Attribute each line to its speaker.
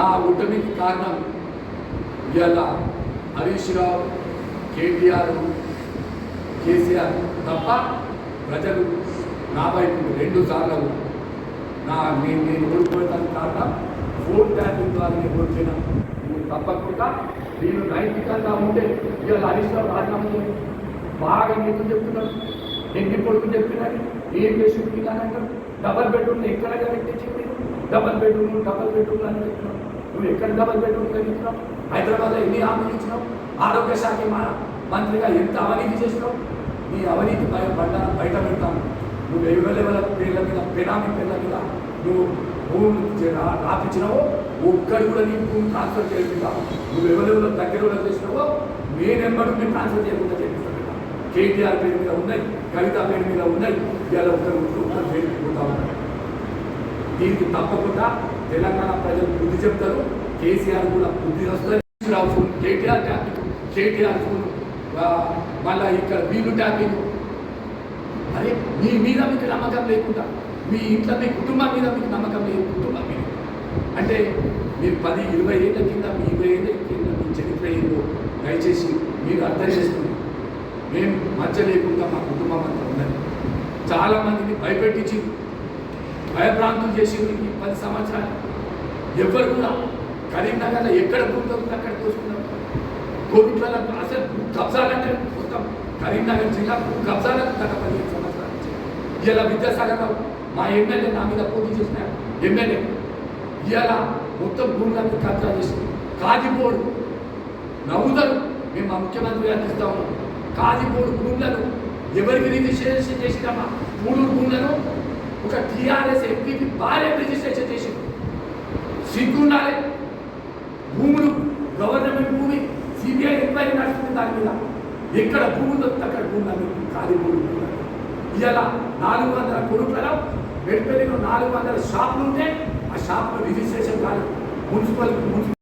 Speaker 1: కారణం ఇవాళ హరీష్ రావు కేటీఆర్ కేసీఆర్ తప్ప ప్రజలు నా వైపు రెండు సార్లు నా నేను నేను ఓడిపోయేదానికి కారణం ఫోన్ ట్యాపింగ్ ద్వారా నేను ఓడిపోయినా నువ్వు తప్పకుండా నేను నైతికంగా ఉంటే ఇవాళ హరీష్ రావు రాజీనామా బాగా నీకు చెప్తున్నాడు ఎన్ని కొడుకు చెప్తున్నాడు ఏం చేసి అంటారు డబల్ బెడ్రూమ్ ఎక్కడ పెట్టించింది డబల్ బెడ్రూమ్ డబల్ బెడ్రూమ్ అని చెప్తున్నాను నువ్వు ఎక్కడ డబల్ బెడ్రూమ్ కట్టించినావు? హైదరాబాద్లో ఎన్ని హామీలు ఇచ్చినావు? ఆరోగ్య శాఖ మంత్రిగా ఎంత అవినీతి చేసినావు? నీ అవినీతి బయట బయట పెడతాను నువ్వు ఎవరెవల పేర్ల మీద పెనామీ పేర్ల మీద నువ్వు భూమి రాపించినావో ఒక్కడు కూడా నీ భూమి ట్రాన్స్ఫర్ చేయకుండా నువ్వు ఎవరెవరు దగ్గర కూడా చేసినావో నేనెమ్మడు నేను ట్రాన్స్ఫర్ చేయకుండా చేపిస్తాను కేటీఆర్ పేరు మీద ఉన్నాయి కవిత పేరు మీద ఉన్నాయి ఇవాళ ఒకరు ఒకరు పేరు పోతా ఉన్నాయి దీనికి తప్పకుండా తెలంగాణ ప్రజలు బుద్ధి చెప్తారు. కేసీఆర్ కూడా బుద్ధి వస్తారు Rao phone KTR tapping. KTR phone. మళ్ళా ఇక్కడ వీళ్ళు ట్యాపింగ్. అరే మీ మీద మీకు నమ్మకం లేకుండా మీ ఇంట్లో మీ కుటుంబం మీద మీకు నమ్మకం లేదు. కుటుంబం మీద. అంటే మీరు పది ఇరవై ఏళ్ళ కింద మీ ఇరవై ఏళ్ళ కింద మీ చరిత్ర ఏదో దయచేసి మీరు అర్థం చేసుకుని మేము మధ్య లేకుండా మా కుటుంబం అంతా ఉన్నది. చాలామందిని భయపెట్టించి భయభ్రాంతులు చేసి ఉంది పది సంవత్సరాలు. ఎవరు కూడా కరీంనగర్లో ఎక్కడ భూమి అక్కడ చూసుకున్నారు కోవిడ్లలో అసలు కబ్జాలంటే మొత్తం కరీంనగర్ జిల్లా కబ్జాలకు గత పదిహేను సంవత్సరాలు ఇలా విద్యాసాగర్ రావు మా ఎమ్మెల్యే నా మీద పోటీ చేసిన ఎమ్మెల్యే ఇలా మొత్తం భూములను కబ్జా చేసి కాజిపోడు నవ్వుతారు. మేము మా ముఖ్యమంత్రి గారికి ఇస్తా ఉన్నాం. కాజిపోడు భూములను ఎవరికి రిజిస్ట్రేషన్ చేసినామా? మూడు భూములను ఒక టీఆర్ఎస్ ఎంపీకి భార్య రిజిస్ట్రేషన్ చేసి సిగ్గుండాలి. భూములు గవర్నమెంట్ భూమి సిబిఐ ఎంక్వైరీ నడుస్తుంది దాని మీద. ఎక్కడ భూమి దొరికితే అక్కడ భూమి ఖాళీ భూమి ఇలా నాలుగు వందల కొడుకులలో మెడిపల్లిలో నాలుగు వందల షాపులు ఉంటే ఆ షాపులో రిజిస్ట్రేషన్ కాదు. Municipal municipal